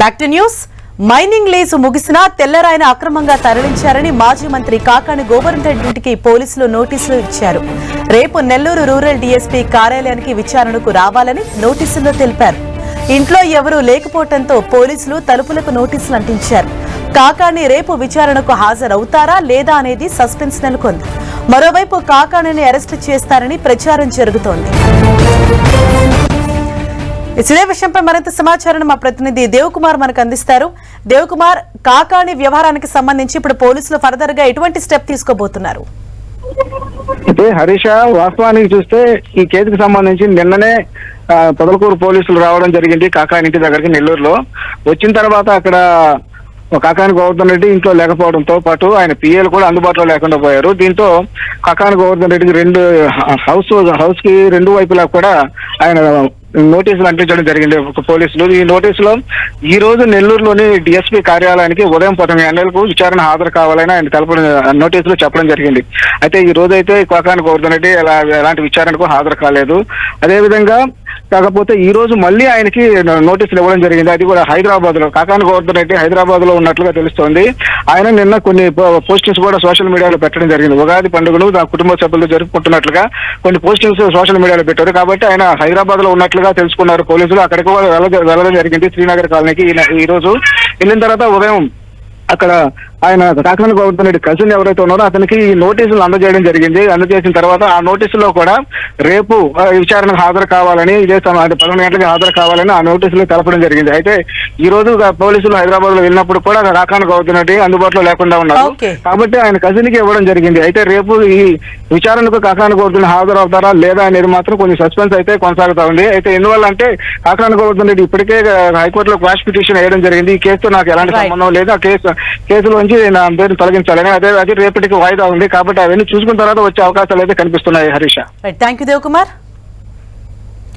Back to news. Mining lease ముగిసినా తెల్లరాయన అక్రమంగా తరలించారని మాజీ మంత్రి కాకాని గోవర్ధన్ రెడ్డి పోలీసులు నోటీసులు ఇచ్చారు. రేపు నెల్లూరు రూరల్ డీఎస్పీ కార్యాలయానికి విచారణకు రావాలని నోటీసుల్లో తెలిపారు. ఇంట్లో ఎవరూ లేకపోవడంతో పోలీసులు తలుపులకు నోటీసులు అంటించారు. కాకాణి రేపు విచారణకు హాజరవుతారా లేదా అనేది సస్పెన్స్ నెలకొంది. మరోవైపు కాకాణిని అరెస్టు చేస్తారని ప్రచారం జరుగుతోంది. ఇదే విషయంపై మరింత సమాచారం మా ప్రతినిధి దేవకుమార్ మనకు అందిస్తారు. దేవకుమార్ కాకాణి వ్యవహారానికి సంబంధించి ఇప్పుడు పోలీసులు ఫర్దర్గా ఎటువంటి స్టెప్ తీసుకోబోతున్నారు? అయితే హరీష వాస్తవానికి చూస్తే ఈ కేసుకు సంబంధించి నిన్ననే పొదలకూరు పోలీసులు రావడం జరిగింది కాకాని ఇంటి దగ్గరికి నెల్లూరులో. వచ్చిన తర్వాత అక్కడ కాకాని గోవర్ధన్ రెడ్డి ఇంట్లో లేకపోవడంతో పాటు ఆయన పిఏలు కూడా అందుబాటులో లేకుండా పోయారు. దీంతో కాకాని గోవర్ధన్ రెడ్డికి రెండు హౌస్ హౌస్కి రెండు వైపులా కూడా ఆయన నోటీసులు అంటించడం జరిగింది. ఒక పోలీసులు. ఈ నోటీసులో ఈ రోజు నెల్లూరులోని డిఎస్పీ కార్యాలయానికి ఉదయం పదకొండు గంటలకు విచారణ హాజరు కావాలని ఆయన తెలపడం నోటీసులు చెప్పడం జరిగింది. అయితే ఈ రోజు అయితే కోకాని కోరుతున్నట్టు ఎలా ఎలాంటి విచారణకు హాజరు కాలేదు. అదేవిధంగా కాకపోతే ఈ రోజు మళ్ళీ ఆయనకి నోటీసులు ఇవ్వడం జరిగింది. అది కూడా హైదరాబాద్లో కాకాని గోవర్ధన్ హైదరాబాద్లో ఉన్నట్లుగా తెలుస్తోంది. ఆయన నిన్న కొన్ని పోస్టింగ్స్ కూడా సోషల్ మీడియాలో పెట్టడం జరిగింది. ఉగాది పండుగను కుటుంబ సభ్యులు జరుపుకుంటున్నట్లుగా కొన్ని పోస్టింగ్స్ సోషల్ మీడియాలో పెట్టారు. కాబట్టి ఆయన హైదరాబాద్లో ఉన్నట్లుగా తెలుసుకున్నారు పోలీసులు. అక్కడికి కూడా వెళ్ళడం జరిగింది శ్రీనగర్ కాలనీకి. ఈ రోజు వెళ్ళిన తర్వాత ఉదయం అక్కడ ఆయన కాకినాడ గోవర్ధన్ రెడ్డి కజిన్ ఎవరైతే ఉన్నారో అతనికి ఈ నోటీసులు అందజేయడం జరిగింది. అందజేసిన తర్వాత ఆ నోటీసులో కూడా రేపు విచారణకు హాజరు కావాలని ఇదే సమ- అది పదకొండు గంటలకు హాజరు కావాలని ఆ నోటీసులు తెలపడం జరిగింది. అయితే ఈ రోజు పోలీసులు హైదరాబాద్లో వెళ్ళినప్పుడు కూడా కాకాన గోవర్ధన్ రెడ్డి అందుబాటులో లేకుండా ఉన్నారు. కాబట్టి ఆయన కజిన్కి ఇవ్వడం జరిగింది. అయితే రేపు ఈ విచారణకు కాకాన గోవర్ధన్ హాజరవుతారా లేదా అనేది మాత్రం కొంచెం సస్పెన్స్ అయితే కొనసాగుతా ఉంది. అయితే ఎందువల్ల అంటే కాకాన గోవర్ధన్ రెడ్డి ఇప్పటికే హైకోర్టులో క్వాష్ పిటిషన్ వేయడం జరిగింది. ఈ కేసుతో నాకు ఎలాంటి. సంబంధం లేదు. ఆ కేసు నుంచి నా పేరు తొలగించాలని అదే అది రేపటికి వాయిదా ఉంది. కాబట్టి అవన్నీ చూసుకున్న తర్వాత వచ్చే అవకాశాలు అయితే కనిపిస్తున్నాయి హరీష. Thank you Devakumar